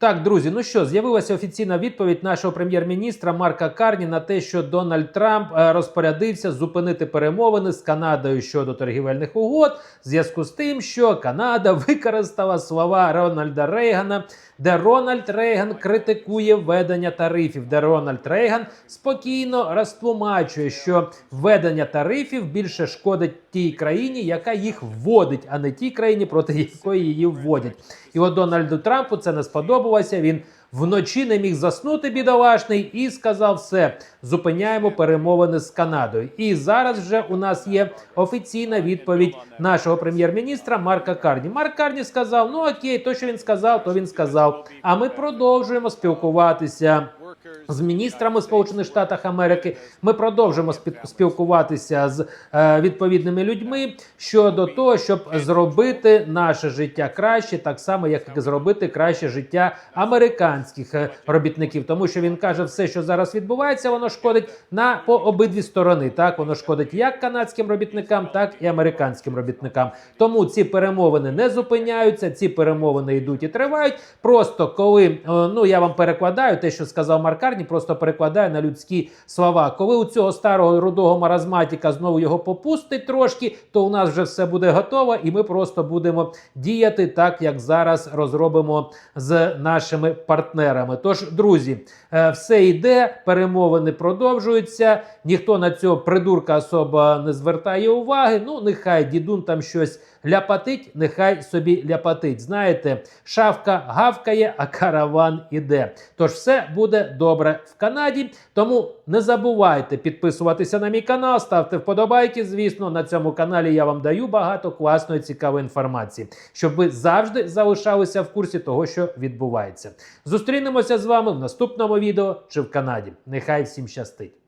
Так, друзі, ну що, з'явилася офіційна відповідь нашого прем'єр-міністра Марка Карні на те, що Дональд Трамп е, розпорядився зупинити перемовини з Канадою щодо торгівельних угод, в зв'язку з тим, що Канада використала слова Рональда Рейгана, де Рональд Рейган критикує введення тарифів, де Рональд Рейган спокійно розтлумачує, що введення тарифів більше шкодить тій країні, яка їх вводить, а не тій країні, проти якої її вводять. І от Дональду Трампу це не сподобалося. Він вночі не міг заснути бідолашний і сказав: все, зупиняємо перемовини з Канадою. І зараз вже у нас є офіційна відповідь нашого прем'єр-міністра Марка Карні. Марк Карні сказав: ну окей, то що він сказав, то він сказав. А ми продовжуємо спілкуватися. З міністрами Сполучених Штатів Америки ми продовжимо спі- спілкуватися з е, відповідними людьми щодо того, щоб зробити наше життя краще, так само як зробити краще життя американських е, робітників. Тому що він каже, все, що зараз відбувається, воно шкодить на по обидві сторони. Так воно шкодить як канадським робітникам, так і американським робітникам. Тому ці перемовини не зупиняються, ці перемовини йдуть і тривають. Просто коли е, ну я вам перекладаю те, що сказав Маркарні, просто перекладаю на людські слова. Коли у цього старого рудого маразматіка знову його попустить трошки, то у нас вже все буде готово, і ми просто будемо діяти так, як зараз розробимо з нашими партнерами. Тож, друзі, е, все йде, перемовини продовжуються. Ніхто на цього придурка особо не звертає уваги. Ну, нехай дідун там щось ляпатить, нехай собі ляпатить. Знаєте, шавка гавкає, а караван іде. Тож все буде добре в Канаді. Тому не забувайте підписуватися на мій канал, ставте вподобайки. Звісно, на цьому каналі я вам даю багато класної цікавої інформації, щоб ви завжди залишалися в курсі того, що відбувається. Зустрінемося з вами в наступному відео чи в Канаді. Нехай всім щастить!